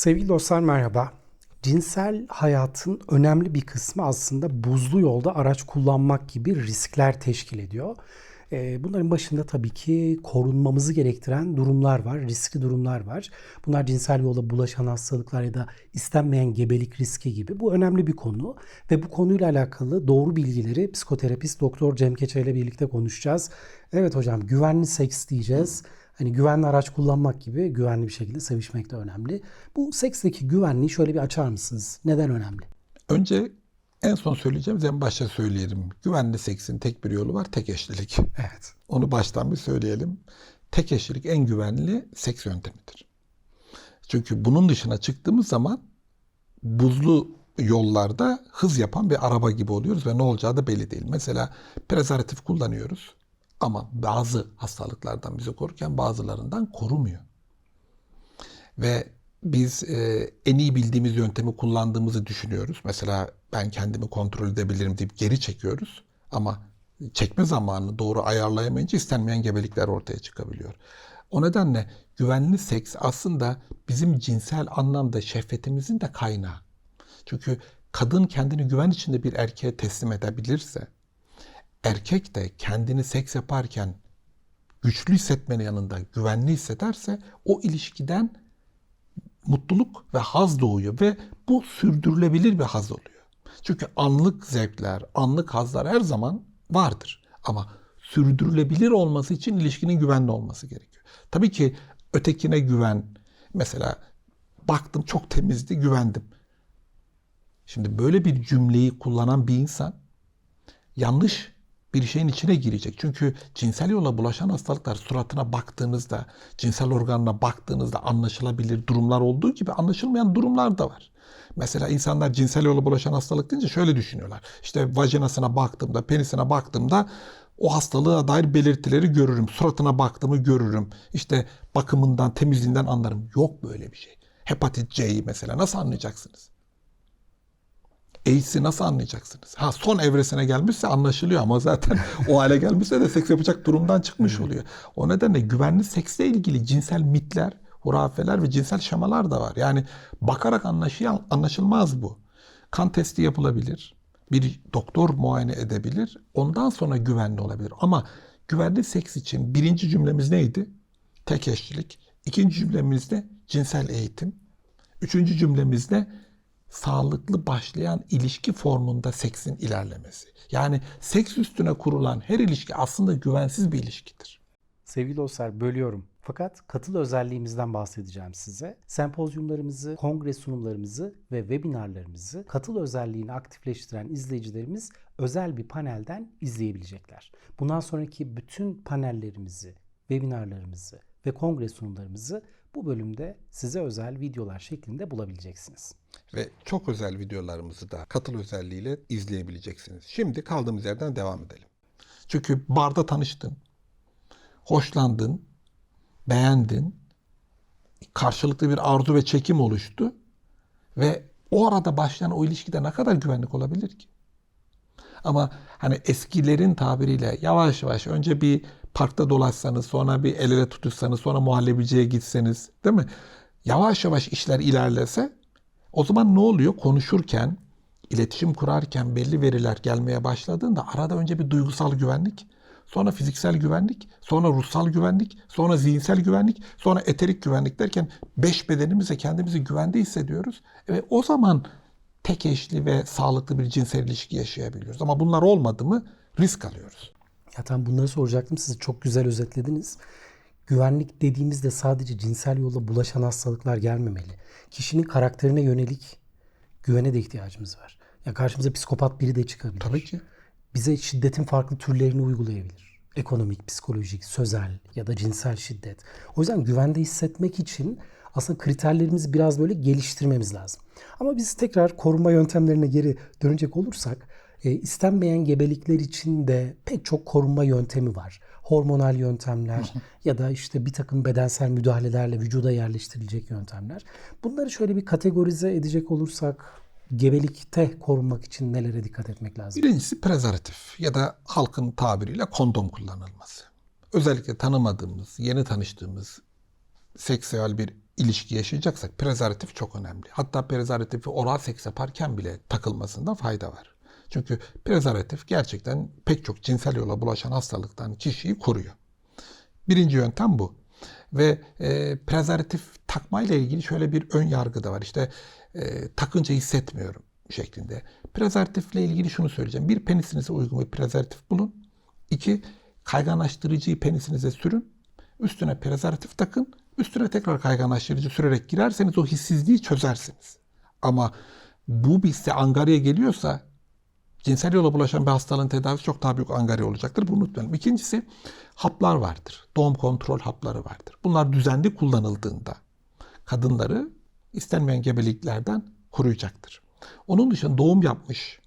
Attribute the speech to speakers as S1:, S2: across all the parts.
S1: Sevgili dostlar merhaba. Cinsel hayatın önemli bir kısmı aslında buzlu yolda araç kullanmak gibi riskler teşkil ediyor. Ee, Bunların başında tabii ki korunmamızı gerektiren durumlar var, riskli durumlar var. Bunlar cinsel yolla bulaşan hastalıklar ya da istenmeyen gebelik riski gibi. Bu önemli bir konu ve bu konuyla alakalı doğru bilgileri psikoterapist Doktor Cem Keçe ile birlikte konuşacağız. Evet hocam güvenli seks diyeceğiz. Hani güvenli araç kullanmak gibi güvenli bir şekilde sevişmek de önemli. Bu seksteki güvenliği şöyle bir açar mısınız? Neden önemli?
S2: Önce en son söyleyeceğimiz en başta söyleyelim. Güvenli seksin tek bir yolu var, tek eşlilik.
S1: Evet.
S2: Onu baştan bir söyleyelim. Tek eşlilik en güvenli seks yöntemidir. Çünkü bunun dışına çıktığımız zaman buzlu yollarda hız yapan bir araba gibi oluyoruz ve ne olacağı da belli değil. Mesela prezervatif kullanıyoruz ama bazı hastalıklardan bizi korurken bazılarından korumuyor. Ve biz e, en iyi bildiğimiz yöntemi kullandığımızı düşünüyoruz. Mesela ben kendimi kontrol edebilirim deyip geri çekiyoruz. Ama çekme zamanını doğru ayarlayamayınca istenmeyen gebelikler ortaya çıkabiliyor. O nedenle güvenli seks aslında bizim cinsel anlamda şehvetimizin de kaynağı. Çünkü kadın kendini güven içinde bir erkeğe teslim edebilirse, erkek de kendini seks yaparken güçlü hissetmenin yanında güvenli hissederse o ilişkiden mutluluk ve haz doğuyor ve bu sürdürülebilir bir haz oluyor. Çünkü anlık zevkler, anlık hazlar her zaman vardır. Ama sürdürülebilir olması için ilişkinin güvenli olması gerekiyor. Tabii ki ötekine güven, mesela baktım çok temizdi, güvendim. Şimdi böyle bir cümleyi kullanan bir insan yanlış bir şeyin içine girecek. Çünkü cinsel yola bulaşan hastalıklar suratına baktığınızda, cinsel organına baktığınızda anlaşılabilir durumlar olduğu gibi anlaşılmayan durumlar da var. Mesela insanlar cinsel yola bulaşan hastalık deyince şöyle düşünüyorlar. İşte vajinasına baktığımda, penisine baktığımda o hastalığa dair belirtileri görürüm. Suratına baktığımı görürüm. İşte bakımından, temizliğinden anlarım. Yok böyle bir şey. Hepatit C'yi mesela nasıl anlayacaksınız? AIDS'i nasıl anlayacaksınız? Ha son evresine gelmişse anlaşılıyor ama zaten o hale gelmişse de seks yapacak durumdan çıkmış oluyor. O nedenle güvenli seksle ilgili cinsel mitler, hurafeler ve cinsel şemalar da var. Yani bakarak anlaşılan, anlaşılmaz bu. Kan testi yapılabilir. Bir doktor muayene edebilir. Ondan sonra güvenli olabilir. Ama güvenli seks için birinci cümlemiz neydi? Tek eşlilik. İkinci cümlemizde cinsel eğitim. Üçüncü cümlemizde sağlıklı başlayan ilişki formunda seksin ilerlemesi. Yani seks üstüne kurulan her ilişki aslında güvensiz bir ilişkidir.
S1: Sevgili dostlar bölüyorum. Fakat katıl özelliğimizden bahsedeceğim size. Sempozyumlarımızı, kongre sunumlarımızı ve webinarlarımızı katıl özelliğini aktifleştiren izleyicilerimiz özel bir panelden izleyebilecekler. Bundan sonraki bütün panellerimizi, webinarlarımızı ve kongre sunumlarımızı bu bölümde size özel videolar şeklinde bulabileceksiniz.
S2: Ve çok özel videolarımızı da katıl özelliğiyle izleyebileceksiniz. Şimdi kaldığımız yerden devam edelim. Çünkü barda tanıştın, hoşlandın, beğendin, karşılıklı bir arzu ve çekim oluştu ve o arada başlayan o ilişkide ne kadar güvenlik olabilir ki? Ama hani eskilerin tabiriyle yavaş yavaş önce bir parkta dolaşsanız, sonra bir el ele tutuşsanız, sonra muhallebiciye gitseniz, değil mi? Yavaş yavaş işler ilerlese o zaman ne oluyor? Konuşurken, iletişim kurarken belli veriler gelmeye başladığında arada önce bir duygusal güvenlik, sonra fiziksel güvenlik, sonra ruhsal güvenlik, sonra zihinsel güvenlik, sonra eterik güvenlik derken beş bedenimizle kendimizi güvende hissediyoruz. Ve o zaman tek eşli ve sağlıklı bir cinsel ilişki yaşayabiliyoruz. Ama bunlar olmadı mı risk alıyoruz.
S1: Ya tam bunları soracaktım. Siz çok güzel özetlediniz. Güvenlik dediğimizde sadece cinsel yolla bulaşan hastalıklar gelmemeli. Kişinin karakterine yönelik güvene de ihtiyacımız var. Ya karşımıza psikopat biri de çıkabilir.
S2: Tabii ki.
S1: Bize şiddetin farklı türlerini uygulayabilir. Ekonomik, psikolojik, sözel ya da cinsel şiddet. O yüzden güvende hissetmek için aslında kriterlerimizi biraz böyle geliştirmemiz lazım. Ama biz tekrar koruma yöntemlerine geri dönecek olursak e, istenmeyen gebelikler için de pek çok korunma yöntemi var. Hormonal yöntemler ya da işte bir takım bedensel müdahalelerle vücuda yerleştirilecek yöntemler. Bunları şöyle bir kategorize edecek olursak gebelikte korunmak için nelere dikkat etmek lazım?
S2: Birincisi prezervatif ya da halkın tabiriyle kondom kullanılması. Özellikle tanımadığımız, yeni tanıştığımız seksüel bir ilişki yaşayacaksak prezervatif çok önemli. Hatta prezervatifi oral seks yaparken bile takılmasında fayda var. Çünkü prezervatif gerçekten pek çok cinsel yola bulaşan hastalıktan kişiyi koruyor. Birinci yöntem bu. Ve e, prezervatif takmayla ilgili şöyle bir ön yargı da var. İşte e, takınca hissetmiyorum şeklinde. Prezervatifle ilgili şunu söyleyeceğim. Bir penisinize uygun bir prezervatif bulun. İki, kayganlaştırıcıyı penisinize sürün. Üstüne prezervatif takın. Üstüne tekrar kayganlaştırıcı sürerek girerseniz o hissizliği çözersiniz. Ama bu bir size angarya geliyorsa cinsel yola bulaşan bir hastalığın tedavisi çok daha büyük angarya olacaktır. Bunu unutmayalım. İkincisi haplar vardır. Doğum kontrol hapları vardır. Bunlar düzenli kullanıldığında kadınları istenmeyen gebeliklerden koruyacaktır. Onun dışında doğum yapmış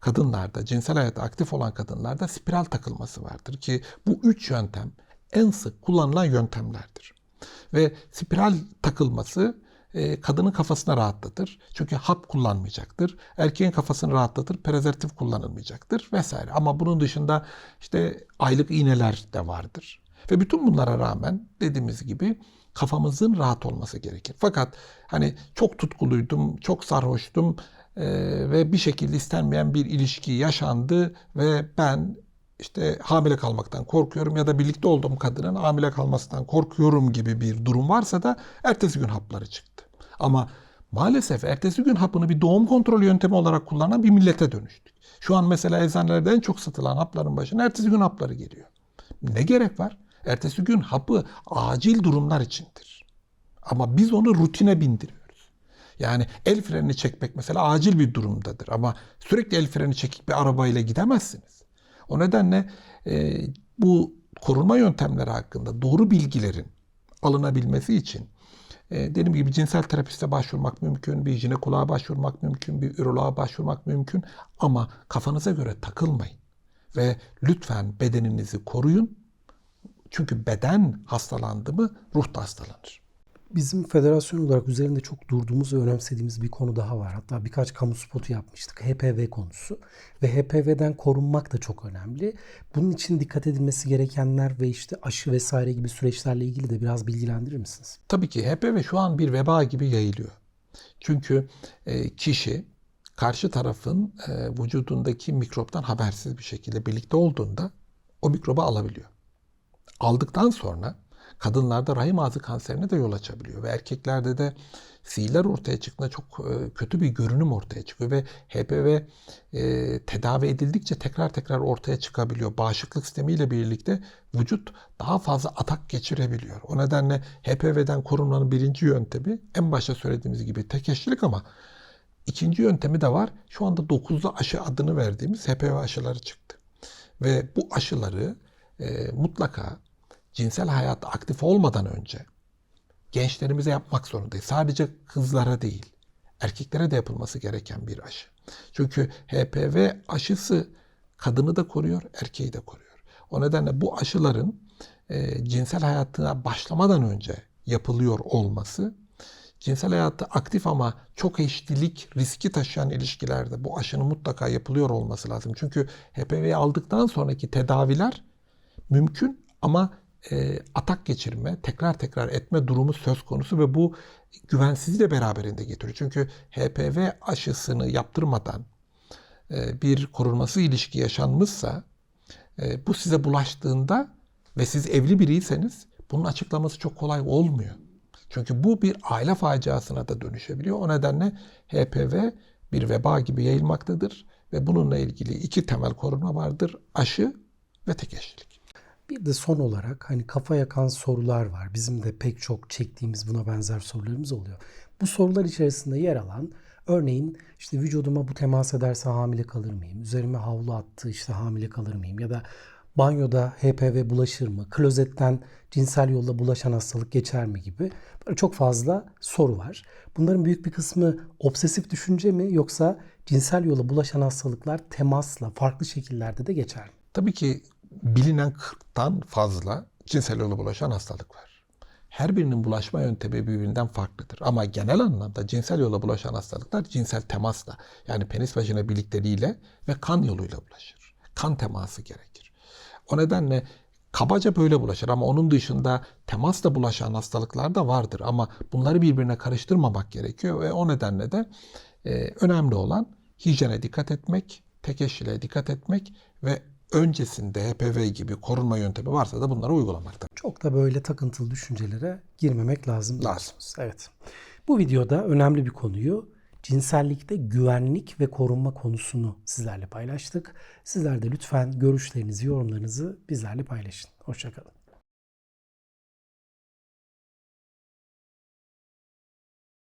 S2: kadınlarda, cinsel hayata aktif olan kadınlarda spiral takılması vardır ki bu üç yöntem en sık kullanılan yöntemlerdir. Ve spiral takılması e, kadının kafasına rahatlatır. Çünkü hap kullanmayacaktır. Erkeğin kafasını rahatlatır. Prezervatif kullanılmayacaktır vesaire. Ama bunun dışında işte aylık iğneler de vardır. Ve bütün bunlara rağmen dediğimiz gibi kafamızın rahat olması gerekir. Fakat hani çok tutkuluydum, çok sarhoştum e, ve bir şekilde istenmeyen bir ilişki yaşandı ve ben işte hamile kalmaktan korkuyorum ya da birlikte olduğum kadının hamile kalmasından korkuyorum gibi bir durum varsa da ertesi gün hapları çıktı. Ama maalesef ertesi gün hapını bir doğum kontrolü yöntemi olarak kullanan bir millete dönüştük. Şu an mesela eczanelerde en çok satılan hapların başına ertesi gün hapları geliyor. Ne gerek var? Ertesi gün hapı acil durumlar içindir. Ama biz onu rutine bindiriyoruz. Yani el frenini çekmek mesela acil bir durumdadır. Ama sürekli el freni çekik bir arabayla gidemezsiniz. O nedenle e, bu korunma yöntemleri hakkında doğru bilgilerin alınabilmesi için e, dediğim gibi cinsel terapiste başvurmak mümkün, bir jinekoloğa başvurmak mümkün, bir üroloğa başvurmak mümkün ama kafanıza göre takılmayın. Ve lütfen bedeninizi koruyun. Çünkü beden hastalandı mı ruh da hastalanır.
S1: Bizim federasyon olarak üzerinde çok durduğumuz ve önemsediğimiz bir konu daha var. Hatta birkaç kamu spotu yapmıştık. HPV konusu. Ve HPV'den korunmak da çok önemli. Bunun için dikkat edilmesi gerekenler ve işte aşı vesaire gibi süreçlerle ilgili de biraz bilgilendirir misiniz?
S2: Tabii ki HPV şu an bir veba gibi yayılıyor. Çünkü e, kişi karşı tarafın e, vücudundaki mikroptan habersiz bir şekilde birlikte olduğunda o mikrobu alabiliyor. Aldıktan sonra kadınlarda rahim ağzı kanserine de yol açabiliyor ve erkeklerde de sihirler ortaya çıktığında çok e, kötü bir görünüm ortaya çıkıyor ve HPV e, tedavi edildikçe tekrar tekrar ortaya çıkabiliyor. Bağışıklık sistemiyle birlikte vücut daha fazla atak geçirebiliyor. O nedenle HPV'den korunmanın birinci yöntemi en başta söylediğimiz gibi tek eşlilik ama ikinci yöntemi de var. Şu anda 9'lu aşı adını verdiğimiz HPV aşıları çıktı. Ve bu aşıları e, mutlaka cinsel hayat aktif olmadan önce gençlerimize yapmak zorundayız. Sadece kızlara değil, erkeklere de yapılması gereken bir aşı. Çünkü HPV aşısı kadını da koruyor, erkeği de koruyor. O nedenle bu aşıların e, cinsel hayatına başlamadan önce yapılıyor olması, cinsel hayatı aktif ama çok eşlilik riski taşıyan ilişkilerde bu aşının mutlaka yapılıyor olması lazım. Çünkü HPV'yi aldıktan sonraki tedaviler mümkün ama e, atak geçirme, tekrar tekrar etme durumu söz konusu ve bu güvensizliği de beraberinde getiriyor. Çünkü HPV aşısını yaptırmadan e, bir korunması ilişki yaşanmışsa e, bu size bulaştığında ve siz evli biriyseniz bunun açıklaması çok kolay olmuyor. Çünkü bu bir aile faciasına da dönüşebiliyor. O nedenle HPV bir veba gibi yayılmaktadır ve bununla ilgili iki temel korunma vardır. Aşı ve tek eşlilik.
S1: Bir de son olarak hani kafa yakan sorular var. Bizim de pek çok çektiğimiz buna benzer sorularımız oluyor. Bu sorular içerisinde yer alan örneğin işte vücuduma bu temas ederse hamile kalır mıyım? Üzerime havlu attı işte hamile kalır mıyım? Ya da banyoda HPV bulaşır mı? Klozetten cinsel yolla bulaşan hastalık geçer mi gibi böyle çok fazla soru var. Bunların büyük bir kısmı obsesif düşünce mi yoksa cinsel yolla bulaşan hastalıklar temasla farklı şekillerde de geçer mi?
S2: Tabii ki bilinen 40'tan fazla cinsel yola bulaşan hastalık var. Her birinin bulaşma yöntemi birbirinden farklıdır. Ama genel anlamda cinsel yola bulaşan hastalıklar cinsel temasla yani penis vajina birlikteliğiyle ve kan yoluyla bulaşır. Kan teması gerekir. O nedenle Kabaca böyle bulaşır ama onun dışında temasla bulaşan hastalıklar da vardır. Ama bunları birbirine karıştırmamak gerekiyor ve o nedenle de e, önemli olan hijyene dikkat etmek, tek eşliliğe dikkat etmek ve öncesinde HPV gibi korunma yöntemi varsa da bunları uygulamakta.
S1: Çok da böyle takıntılı düşüncelere girmemek lazım.
S2: Lazım.
S1: Evet. Bu videoda önemli bir konuyu cinsellikte güvenlik ve korunma konusunu sizlerle paylaştık. Sizler de lütfen görüşlerinizi, yorumlarınızı bizlerle paylaşın. Hoşçakalın.